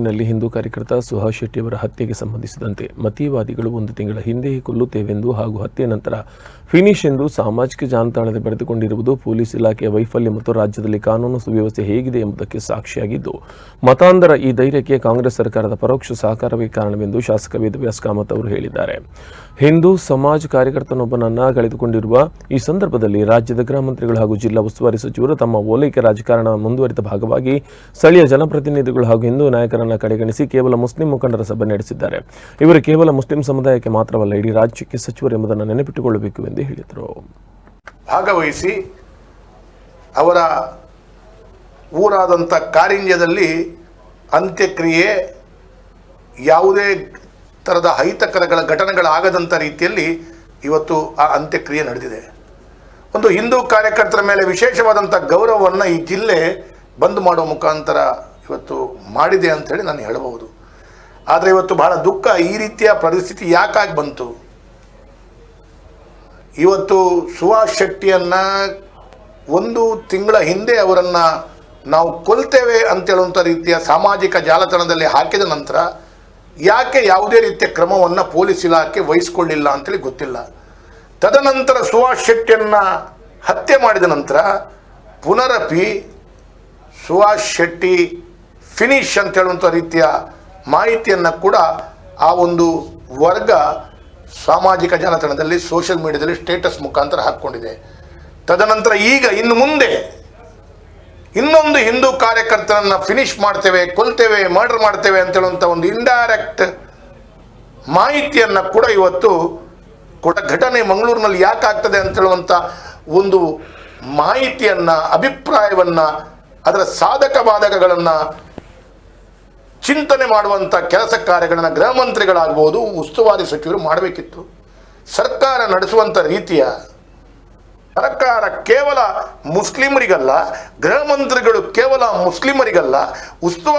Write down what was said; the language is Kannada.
ನಲ್ಲಿ ಹಿಂದೂ ಕಾರ್ಯಕರ್ತ ಸುಹಾಸ್ ಶೆಟ್ಟಿಯವರ ಹತ್ಯೆಗೆ ಸಂಬಂಧಿಸಿದಂತೆ ಮತೀಯವಾದಿಗಳು ಒಂದು ತಿಂಗಳ ಹಿಂದೆಯೇ ಕೊಲ್ಲುತ್ತೇವೆಂದು ಹಾಗೂ ಹತ್ಯೆ ನಂತರ ಫಿನಿಶ್ ಎಂದು ಸಾಮಾಜಿಕ ಜಾಲತಾಣದಲ್ಲಿ ಬರೆದುಕೊಂಡಿರುವುದು ಪೊಲೀಸ್ ಇಲಾಖೆಯ ವೈಫಲ್ಯ ಮತ್ತು ರಾಜ್ಯದಲ್ಲಿ ಕಾನೂನು ಸುವ್ಯವಸ್ಥೆ ಹೇಗಿದೆ ಎಂಬುದಕ್ಕೆ ಸಾಕ್ಷಿಯಾಗಿದ್ದು ಮತಾಂಧರ ಈ ಧೈರ್ಯಕ್ಕೆ ಕಾಂಗ್ರೆಸ್ ಸರ್ಕಾರದ ಪರೋಕ್ಷ ಸಹಕಾರವೇ ಕಾರಣವೆಂದು ಶಾಸಕ ವೇದವ್ಯಾಸ್ ಕಾಮತ್ ಅವರು ಹೇಳಿದ್ದಾರೆ. ಹಿಂದೂ ಸಮಾಜ ಕಾರ್ಯಕರ್ತನೊಬ್ಬನನ್ನ ಕಳೆದುಕೊಂಡಿರುವ ಈ ಸಂದರ್ಭದಲ್ಲಿ ರಾಜ್ಯದ ಗೃಹ ಮಂತ್ರಿಗಳು ಹಾಗೂ ಜಿಲ್ಲಾ ಉಸ್ತುವಾರಿ ಸಚಿವರು ತಮ್ಮ ಓಲೈಕೆ ರಾಜಕಾರಣ ಮುಂದುವರಿದ ಭಾಗವಾಗಿ ಸ್ಥಳೀಯ ಜನಪ್ರತಿನಿಧಿಗಳು ಹಾಗೂ ಹಿಂದೂ ನಾಯಕರನ್ನ ಕಡೆಗಣಿಸಿ ಕೇವಲ ಮುಸ್ಲಿಂ ಮುಖಂಡರ ಸಭೆ ನಡೆಸಿದ್ದಾರೆ. ಇವರು ಕೇವಲ ಮುಸ್ಲಿಂ ಸಮುದಾಯಕ್ಕೆ ಮಾತ್ರವಲ್ಲ, ಇಡೀ ರಾಜ್ಯಕ್ಕೆ ಸಚಿವರು ಎಂಬುದನ್ನು ನೆನಪಿಟ್ಟುಕೊಳ್ಳಬೇಕು ಎಂದು ಹೇಳಿದರು. ಭಾಗವಹಿಸಿ ಅವರ ಊರಾದಂಥ ಕಾರಿಂಜದಲ್ಲಿ ಅಂತ್ಯಕ್ರಿಯೆ ಯಾವುದೇ ಥರದ ಅಹಿತಕರಗಳ ಘಟನೆಗಳಾಗದಂಥ ರೀತಿಯಲ್ಲಿ ಇವತ್ತು ಆ ಅಂತ್ಯಕ್ರಿಯೆ ನಡೆದಿದೆ. ಒಂದು ಹಿಂದೂ ಕಾರ್ಯಕರ್ತರ ಮೇಲೆ ವಿಶೇಷವಾದಂಥ ಗೌರವವನ್ನು ಈ ಜಿಲ್ಲೆ ಬಂದ್ ಮಾಡುವ ಮುಖಾಂತರ ಇವತ್ತು ಮಾಡಿದೆ ಅಂಥೇಳಿ ನಾನು ಹೇಳಬಹುದು. ಆದರೆ ಇವತ್ತು ಬಹಳ ದುಃಖ ಈ ರೀತಿಯ ಪರಿಸ್ಥಿತಿ ಯಾಕಾಗಿ ಬಂತು? ಇವತ್ತು ಸುಭಾಷ್ ಶೆಟ್ಟಿಯನ್ನ ಒಂದು ತಿಂಗಳ ಹಿಂದೆ ಅವರನ್ನು ನಾವು ಕೊಲ್ತೇವೆ ಅಂತೇಳುವಂಥ ರೀತಿಯ ಸಾಮಾಜಿಕ ಜಾಲತಾಣದಲ್ಲಿ ಹಾಕಿದ ನಂತರ ಯಾಕೆ ಯಾವುದೇ ರೀತಿಯ ಕ್ರಮವನ್ನು ಪೊಲೀಸ್ ಇಲಾಖೆ ವಹಿಸಿಕೊಳ್ಳಿಲ್ಲ ಅಂತೇಳಿ ಗೊತ್ತಿಲ್ಲ. ತದನಂತರ ಸುಭಾಷ್ ಶೆಟ್ಟಿಯನ್ನು ಹತ್ಯೆ ಮಾಡಿದ ನಂತರ ಪುನರಪಿ ಸುಭಾಷ್ ಶೆಟ್ಟಿ ಫಿನಿಶ್ ಅಂತ ಹೇಳುವಂಥ ರೀತಿಯ ಮಾಹಿತಿಯನ್ನು ಕೂಡ ಆ ಒಂದು ವರ್ಗ ಸಾಮಾಜಿಕ ಜಾಲತಾಣದಲ್ಲಿ ಸೋಷಿಯಲ್ ಮೀಡಿಯಾದಲ್ಲಿ ಸ್ಟೇಟಸ್ ಮುಖಾಂತರ ಹಾಕ್ಕೊಂಡಿದೆ. ತದನಂತರ ಈಗ ಇನ್ನು ಮುಂದೆ ಇನ್ನೊಂದು ಹಿಂದೂ ಕಾರ್ಯಕರ್ತರನ್ನ ಫಿನಿಶ್ ಮಾಡ್ತೇವೆ, ಕೊಲ್ತೇವೆ ಮರ್ಡರ್ ಮಾಡ್ತೇವೆ ಅಂತ ಹೇಳುವಂಥ ಒಂದು ಇಂಡೈರೆಕ್ಟ್ ಮಾಹಿತಿಯನ್ನು ಕೂಡ ಇವತ್ತು ಕೂಡ ಘಟನೆ ಮಂಗಳೂರಿನಲ್ಲಿ ಯಾಕೆ ಆಗ್ತದೆ ಅಂತ ಹೇಳುವಂಥ ಒಂದು ಮಾಹಿತಿಯನ್ನು, ಅಭಿಪ್ರಾಯವನ್ನು, ಅದರ ಸಾಧಕ ಬಾಧಕಗಳನ್ನು ಚಿಂತನೆ ಮಾಡುವಂಥ ಕೆಲಸ ಕಾರ್ಯಗಳನ್ನು ಗೃಹ ಮಂತ್ರಿಗಳಾಗ್ಬೋದು, ಉಸ್ತುವಾರಿ ಸಚಿವರು ಮಾಡಬೇಕಿತ್ತು. ಸರ್ಕಾರ ನಡೆಸುವಂಥ ರೀತಿಯ ಸರ್ಕಾರ ಕೇವಲ ಮುಸ್ಲಿಮರಿಗಲ್ಲ, ಗೃಹ ಮಂತ್ರಿಗಳು ಕೇವಲ ಮುಸ್ಲಿಮರಿಗಲ್ಲ, ಉಸ್ತುವಾರಿ